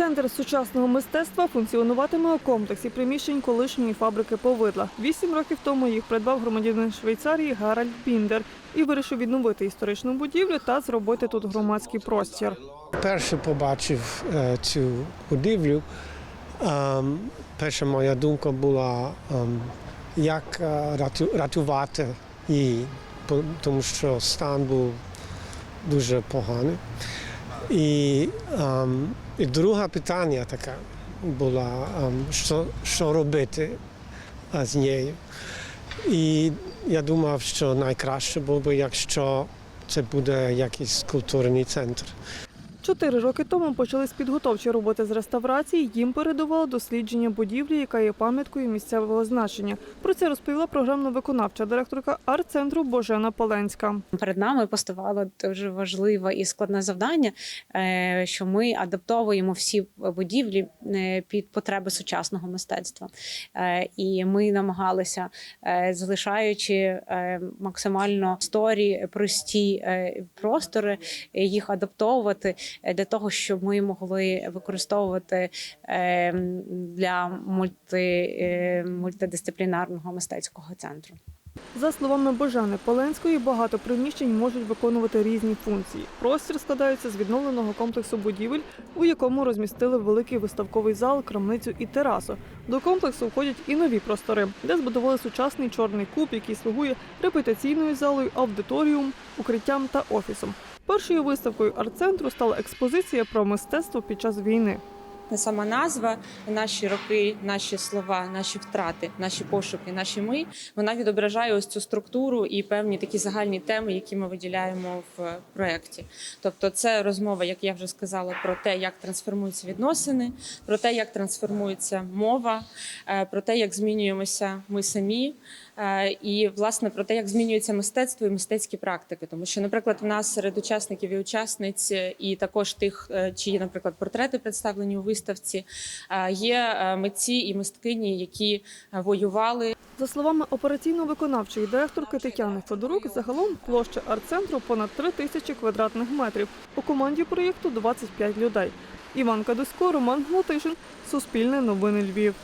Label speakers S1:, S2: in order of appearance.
S1: Центр сучасного мистецтва функціонуватиме у комплексі приміщень колишньої фабрики повидла. Вісім років тому їх придбав громадянин Швейцарії Гаральд Біндер і вирішив відновити історичну будівлю та зробити тут громадський простір.
S2: Перше побачив е, цю будівлю. ем, перша моя думка була, ем, як е, рятувати її, тому що стан був дуже поганий. І, ем, і друге питання таке було, ем, що, що робити е, з нею. І я думав, що найкраще було б, якщо це буде якийсь культурний центр.
S1: Чотири роки тому почались підготовчі роботи з реставрації. Їм передувало дослідження будівлі, яка є пам'яткою місцевого значення. Про це розповіла програмно-виконавча директорка арт-центру Божена Поленська.
S3: Перед нами поставало дуже важливе і складне завдання, е, що ми адаптовуємо всі будівлі е, під потреби сучасного мистецтва. Е, І ми намагалися, залишаючи максимально сторі, прості простори, їх адаптовувати для того, щоб ми могли використовувати е, для мульти, е, мультидисциплінарного мистецького центру.
S1: За словами Божени Поленської, багато приміщень можуть виконувати різні функції. Простір складається з відновленого комплексу будівель, у якому розмістили великий виставковий зал, крамницю і терасу. До комплексу входять і нові простори, де збудували сучасний чорний куб, який слугує репетиційною залою, аудиторіум, укриттям та офісом. Першою виставкою арт-центру стала експозиція про мистецтво під час війни.
S4: Сама назва, наші роки, наші слова, наші втрати, наші пошуки, наші ми. Вона відображає ось цю структуру і певні такі загальні теми, які ми виділяємо в проєкті. Тобто, це розмова, як я вже сказала, про те, як трансформуються відносини, про те, як трансформується мова, е, про те, як змінюємося ми самі. Е, І власне про те, як змінюється мистецтво і мистецькі практики, тому що, наприклад, в нас серед учасників і учасниць, е, і також тих, е, чиї, наприклад, портрети представлені у виставці, є митці і мисткині, які воювали
S1: За словами операційно-виконавчої директорки Тетяни Федорук, загалом площа арт-центру понад 3 тисячі квадратних метрів. У команді проєкту 25 людей. Іван Кадусько, Роман Гнатишин, Суспільне новини Львів.